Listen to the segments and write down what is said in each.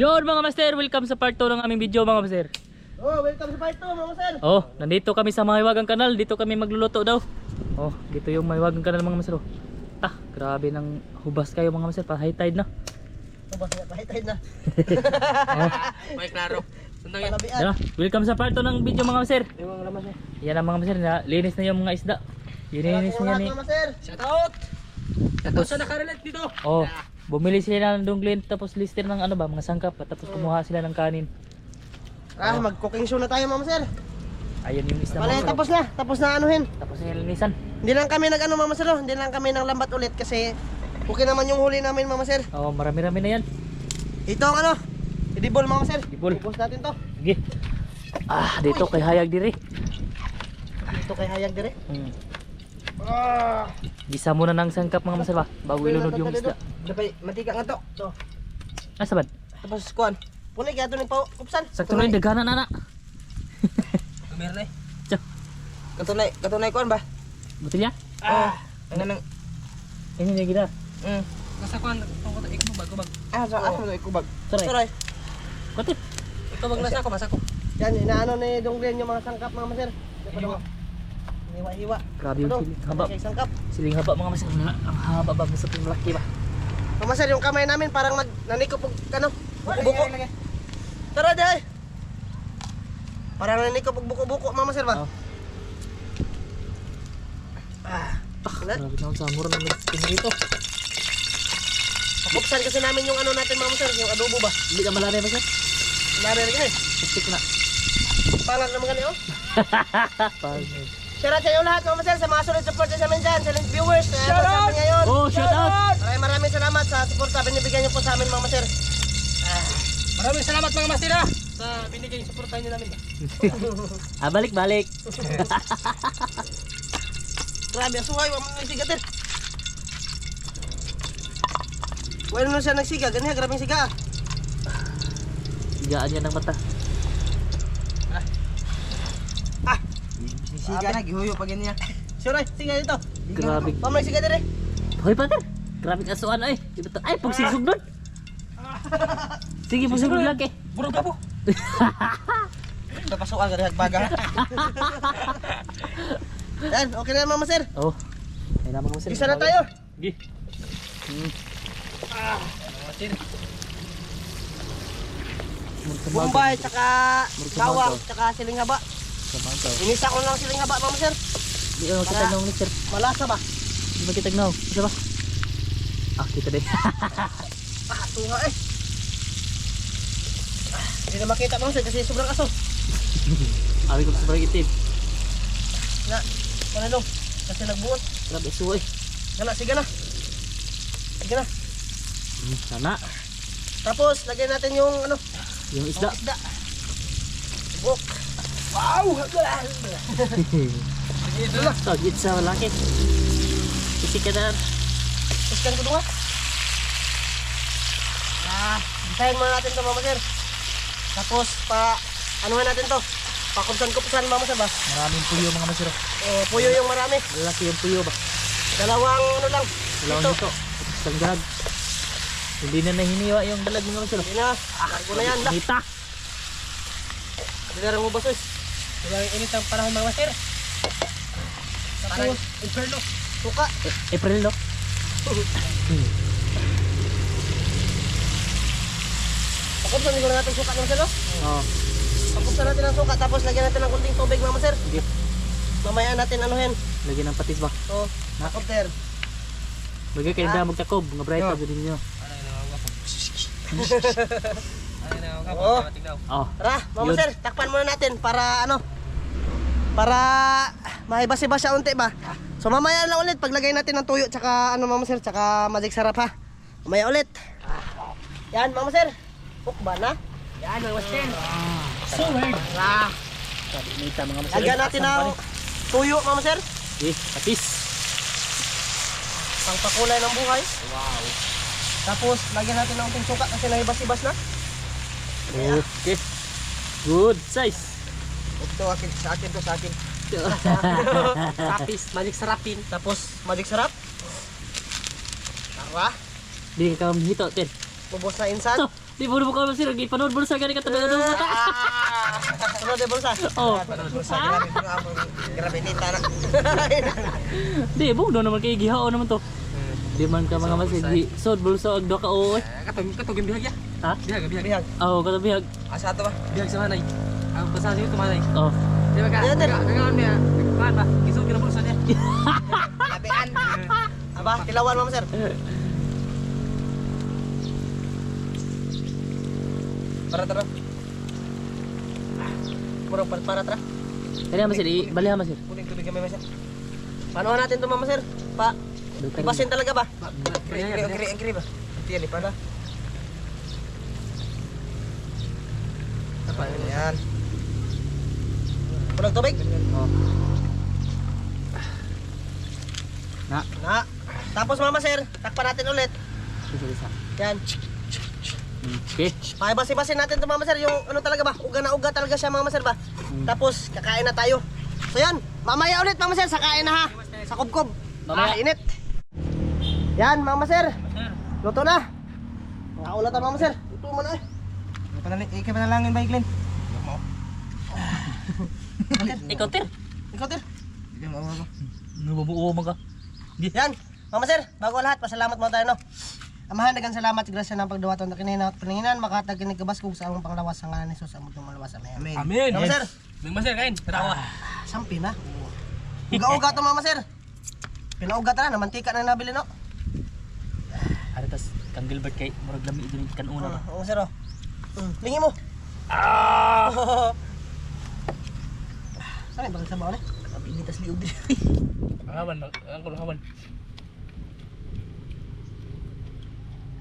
Yun mga master, welcome sa part 2 ng aming video mga master. Oh, welcome sa part 2 mga sir. Oh, nandito kami sa Mahiwagang Kanal, dito kami magluluto daw. Oh, dito yung Mahiwagang Kanal mga master. oh. Ah, grabe ng hubas kayo mga master, pa high tide na. Ubas na, pahitay na. Oh, May klaro. Sundang yan. Yan, welcome sa part 2 ng video mga master. Yung mga lamas eh. Yan ang mga master, na, linis na yung mga isda. Yung niya ni. Shout out! Shout out sa nakarelate dito. Oh, bumili sila ng dunglin tapos lister ng ano ba, mga sangkap tapos kumuha sila ng kanin. Ah, mag-cooking show na tayo mga sir. Ayun yung isda Pala, tapos na. Tapos na anuhin. Tapos na linisan. Hindi lang kami nag-ano mama sir. oh. Hindi lang kami nang lambat ulit kasi okay naman yung huli namin mama sir. Oh, marami-rami na yan. Ito ang ano. Idibol mama sir. Idibol. Ibos natin to. Sige. Ah, dito kay Hayag diri. Ito kay Hayag dire. Hmm. Ah. Gisa muna ng sangkap mga masarap bago ilunod yung isda. Dapat matika nga to. Asa? Tapos kuan. Punay kaya to ni pa kupsan. Sakto na yung daghanan na na. Meron na eh. Tiyo, Katunay, katunay kuan ba? Botilya? Ah. Ano nang Ini na gida. Mm. Nasa kuhan, tungkol ikaw bag, bag. Ah, sa asa mo ikubag. Sorry. Sorry. Kote. Ikaw bag nasa ako, nasa ako. Yan, inaano ni yung mga sangkap mga maser. Hiwa-hiwa. Grabe yung siling haba. Siling haba mga masarap. Ang haba ba ba? Mga maser, yung kamay namin parang nag nanikop og ano, buko-buko. Tara day. Parang nanikop og buko-buko mga maser ba? Oh. Ah. Ulat. Grabe na samura ng skin dito. Pakupsan kasi namin yung ano natin mga maser, yung adobo ba? Hindi ka malari ba siya? Lari rin eh. Stick na. Palan naman oh. Pag- Shout out sa inyo lahat mga maser sa mga solid supporters namin dyan, sa link viewers. Shout out! ngayon. Oh, shout out! Maraming maraming salamat sa suporta binibigyan niyo po sa amin mga maser. Maraming salamat mga masira sa binigay yung suportahan niyo namin. Ah, balik, balik. Grabe, ang suhay, ang mga sigatin. Bueno na siya nagsiga, ganyan, grabing siga. ah. Sigaan yan ng mata. Siga na, gihuyo pa ganyan. sure, siga dito. Grabe. Pamay siga dire. Hoy, pater. Grabe ka asuan ay. Di ba to- Ay, pagsigsog doon. Sige, pagsigsog lagi. Burog ka po. Napasukan ka rin hagbaga. Yan, okay na mama sir. Oh. Ay naman mo sir. Isa na tayo. Gi. Hmm. Masir. Bombay, tsaka daw. tsaka siling haba. To. Inisa ko lang siling haba mama sir. Di ko kita Para- ng mixer. Malasa ba? Di ba kita ng Isa ba? Ah, kita deh. Ah, tuha eh. Hindi na makita mama sir kasi sobrang aso. Abi ko sa itim. Na, ano dong? Kasi nagbuot. Grabe suoy. Gana, sige na. Sige na. Hmm, sana. Tapos, lagyan natin yung ano, Yung yung isda. isda. Buk. Wow! Tagit sa laki. Isik ka na. Iskan ko dunga. Ah, bisahin muna natin to mama sir. Tapos, pa, anuhan natin to. Pakubsan-kubsan mama sir ba? Maraming puyo mga masiro. O, puyo yung marami. Lalaki yung puyo ba? Dalawang ano lang. Dalawang dito. Isang dag. Hindi na nahiniwa yung dalag mga masiro. Hindi na. Largo na yan. Na rin mo basos. Kaya ang init ang panahon mga masir. Parang inferno. Suka. Eh, April no? Pakubsan siguro natin suka mama sir. no? Oo. Pakubsan natin ang suka. Tapos, lagyan natin ng kunting tubig mama sir. Sige. Mamaya natin anuhin. Lagyan ng patis ba? So, pakubter. Lagyan kayo Ah. na magtakob. Mga bright pa din nyo. Ano yung Oo. Pagkamating daw. Oh. Tara, mama Yun. sir, takpan muna natin para ano? Para mahibas-ibas siya unti ba? So mamaya lang ulit paglagay natin ng tuyo tsaka ano mama sir, tsaka magic sarap ha. Mamaya ulit. Yan mama sir. Hook ba na? Yan ang master. Sword. Tara. Sabi nita mga masiro. Lagyan natin ng tuyo mama sir. Eh, patis. Pangpakulay ng buhay. Wow. Tapos lagyan natin ng suka kasi nahibas-ibas na. Okay. Good size. Ito akin, sa akin to sa akin. Sapis, magic sarapin. Tapos magic sarap. Tara. Hindi ka hito, Tin. Bubos na insan. So, Di mo mo ka sir, ipanood mo sa gani ka tabi mata. Ano de bulsa? Oh. Bulsa grabe ko nga mo. Grabe tita na. Di mo do naman kay gihao naman to. Di man ka mga masig di sod bulsa og do ka oo. eh. Katong katong bihag ya. Ha? Bihag bihag. Bihag. Oh. Asa to ba? Bihag sa manay. Ang basa siya tumanay. Oh. Di ba ka? Yan, yan. Kagawan niya. Kuan ba? Kisog kina bulsa niya. Labian. Aba, kilawan mo sir. Para tara. Murang para para tra. Kaya masir, i balihan masir. Kuning kami. Paano natin to mama sir? Pa, ibasin talaga ba? Kiri kiri kiri kiri ba? Tiyan ni pala. Apa yan? Pulang tubig? Oh. Na, Na. Tapos mama sir, takpan natin ulit. isa isa. Yan. Okay. Paibasi-basin natin to mama sir, yung ano talaga ba? Uga na uga talaga siya mama sir ba? Tapos kakain na tayo. So yan, mamaya ulit mama sir, sa kain na ha. Sa kubkob. Mamaya. Ah, init. Yan mama sir. Luto na. Nakaulatan mama sir. Luto mo na eh. Panali, ikay panalangin ba Iglin? Ikaw tir. Ikaw tir. Di mo mo. Nabubuo mo ka. Yan, Mama Sir, bago lahat, pasalamat mo tayo, no? Amahan, dagang salamat sa grasya ng pagdawaton na kinina at paninginan, makatag kinig kabas kung sa among panglawas sa ngalan ni Jesus, among malawas. Amen. Amen. Amen. Mama Sir, Bing masir kain. Tarawa. sampi na. Uga-uga to, Mama Sir. Pinauga ta na, namantika na nabili, no? Ano tas kang Gilbert kay murag lami din kan una ba. Mama Sir. Mm, lingi mo. Ah! Yung bagay sa baon eh? Ang initas liog din. Hawan, ang kulo hawan.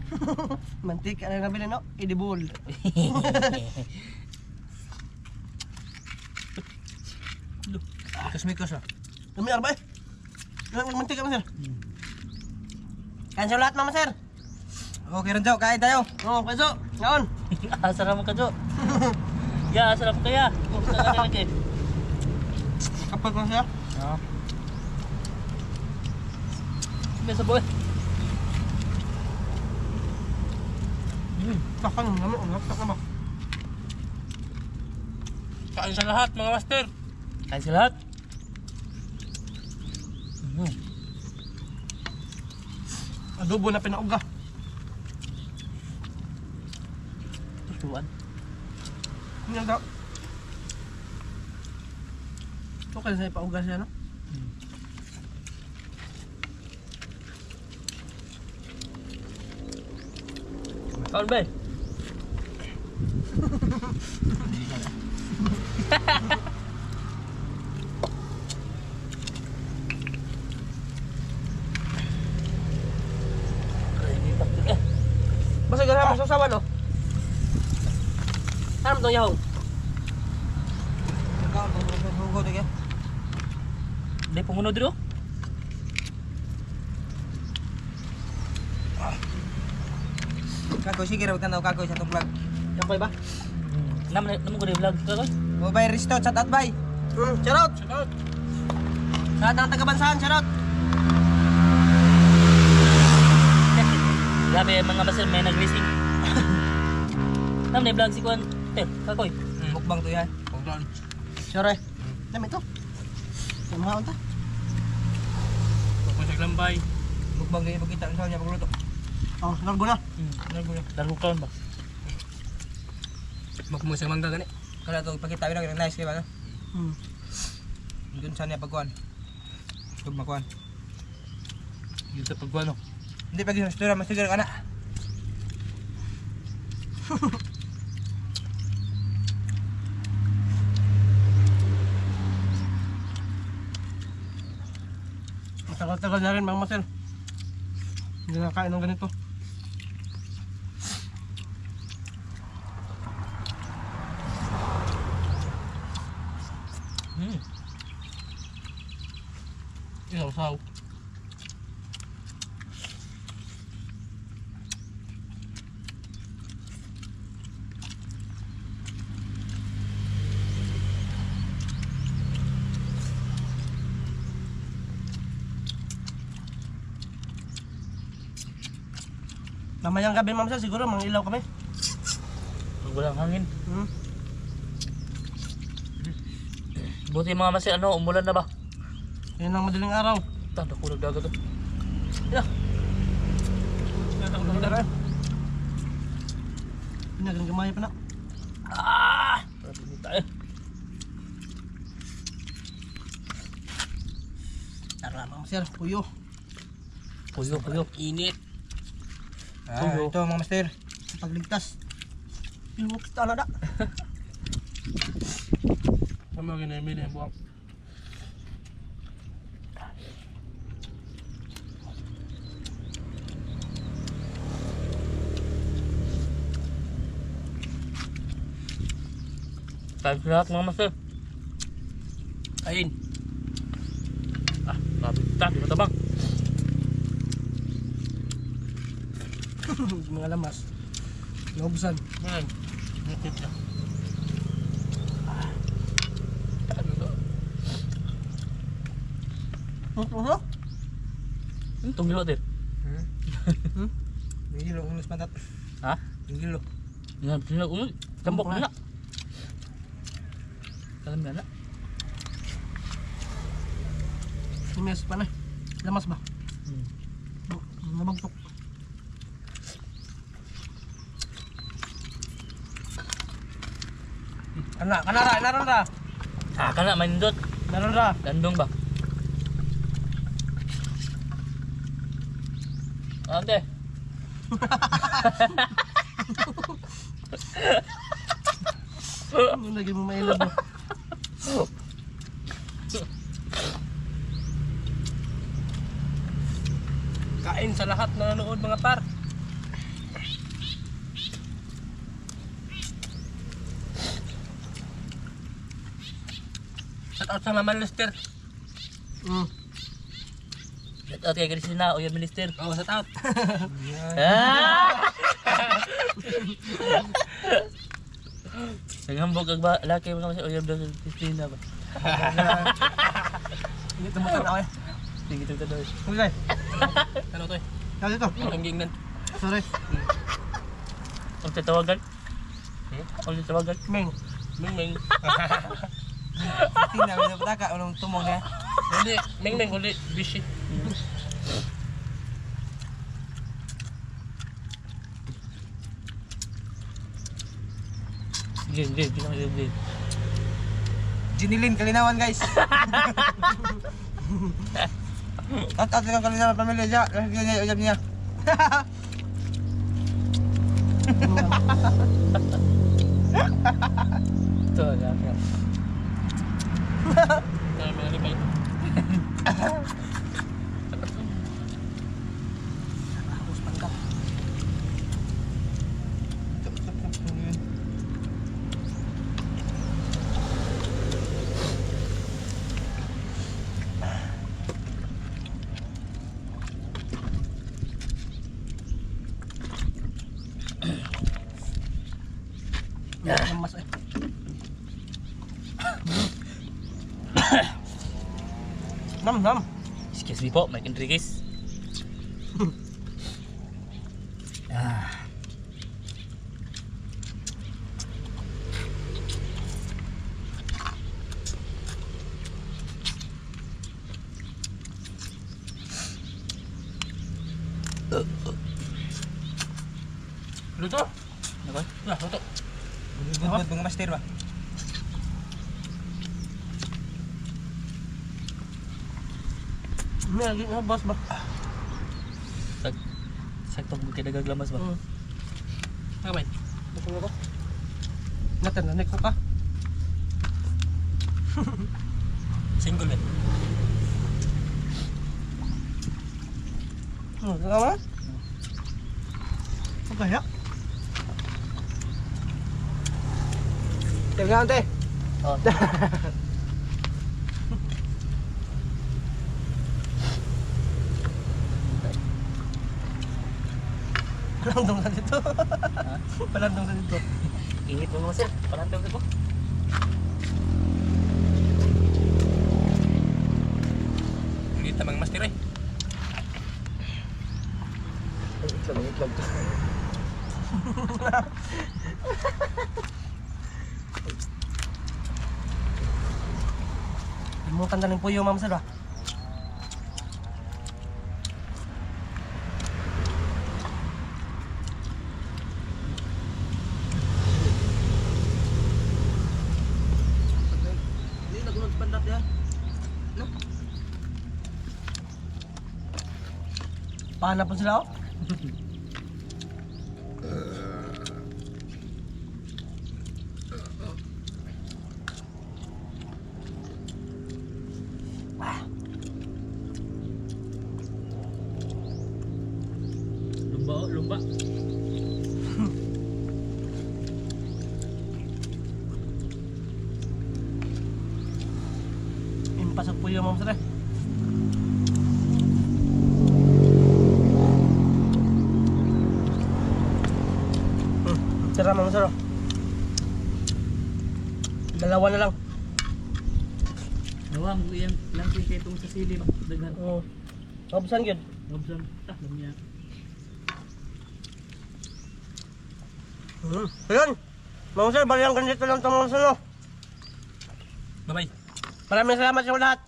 Mantika na nabili, no? Idibul. Mikos-mikos ah. Dumi arba eh. Ilang mantika, Mama Sir? Kain sa lahat, Mama Sir. Okay rin kain tayo. Oo, peso. Ngaon. Asara mo ka jo. Ya, asara mo kaya. Kung sa kanila kay. Kapag ko siya. Ah. Besa boy. Takpan mo naman, unak, takpan mo. Kain sa lahat mga master. Kain sa lahat. Mm. Adobo na pinauga. Tutuan. Ano yung daw? Ito kasi sa ipauga siya, no? Kaon ba? Basta ganahan mo sa sawan, no? Hugo dige. Di punguno dito. Kagoy sige ra tanaw kagoy sa tong vlog. Yakoy ba? Naman naman ko vlog ka koy. Mo bay Risto chat out bay. Hmm, charot! Charot! Sa lahat ng taga-bansahan, charot! Grabe mga masir may ni vlog si Kuan. Te, kakoy. Mukbang to yan. Pagdaan. Sure. Dami ito. Sa mga unta. Pagpasag lambay. Mukbang kayo pagkita ang niya pagluto. Oh, largo na. Hmm. Nalbo na. Laro kaon ba? Mukmo sa mangga gani. Kala to pagkita na gani nice kay ba no? Hmm. Dun sa niya pagkuan. Tug makuan. Dito pag ano. Hindi pag yung restaurant mas siguro kana. Matagal-tagal na rin, mga masel. Hindi nakain ng ganito. Hmm. Isaw-saw. Mamayang gabi, ma'am sir, siguro mga ilaw kami. walang hangin. Hmm? Buti mga master, ano, umulan na ba? Yan ang madaling araw. Tanda ko nagdagat to. Yeah. Tara. Pinagang gamay pa na. Ah! Ni tayo. Tara mga sir, puyo. Puyo, puyo. Init. Ah, Puyo. ito mga master. Pagligtas. Pilmo kita na da. Sama ginamili ang buwang. Kahit lahat mga master. Kain. Ah, grabe. Ta, di matabang. mga lamas. Naubusan. Yan. Nakit na. Ano to? Ano to? Ano itong gilo din? May gilo, unos patat. Ha? May gilo. Yan, sila ulo. Tambok Tambok na na. Kalam na na. Simes pa na. Lamas ba? Hmm. Nabagtok. Kana, kanara, naran ra. Ah, kana, manindot. Naran ra. Dandong ba? Ante. Ano lagi mo mailab mo? Kain sa lahat na nanonood mga par. Shout out sa Mama Lester. Mm. Shout out kay Christina, Uyan Minister. Oh, shout out. Ah! Naghambog ang ba, laki mga kasi Uyan Christina ba? Hindi tumutan ako eh. Sige, ito daw. Okay. Ano to eh? Kaya dito. Ang gingnan. Sorry. Ang tatawagan? Hmm? Ang tatawagan? Meng. Ming Ming. Tina, may napataka. Anong tumong niya? Hindi, Ming Ming uli. Busy. Sige, sige, sige, sige, sige. Jinilin, kalinawan guys. At at lang kalinawan pamilya niya. Kasi niya uyab niya. Ito, yan. Kaya may alipay. Tapos pangkat. Mas eh. Nam nam. Excuse me po, Mike Enriquez. ah. Luto. Ano Lah, luto. Budbud mga master ba? May lagi nga boss ba? Sag saktong buti nagaglamas ba? Hmm. Kamay. Gusto mo ko? Natananig ko ka. Single eh. Hmm, tama? Okay, ya. Tingnan ante. Oh, Palandong lang dito. Palandong lang dito. Init mo sir. Palandong dito. Hindi tamang mas tiray. Ang itlog, ang itlog to. Limutan na rin po yung ma'am sir ba? Paano po sila oh? Lumba, oh, lumba. Impasok po yung mga master Sarap mga master oh. Dalawa na lang. Nawang, iyang lang itong sa sili? Daghan. Oo. Kabusan yun. Ngabsan. Ta, lamya. Hmm. Ayun. Mga sir, bali lang ganito lang itong mga sir. no? Bye-bye. Maraming salamat sa lahat.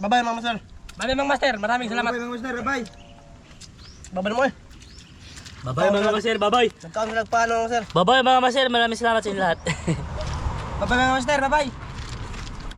Bye-bye mga sir. Bye Mang Master, maraming salamat. Bye-bye mo eh. Bye-bye mga master, bye-bye. Nagkaon sila paano mga sir. Bye-bye mga master, maraming salamat sa inyo lahat. Bye-bye Mang Master, bye-bye.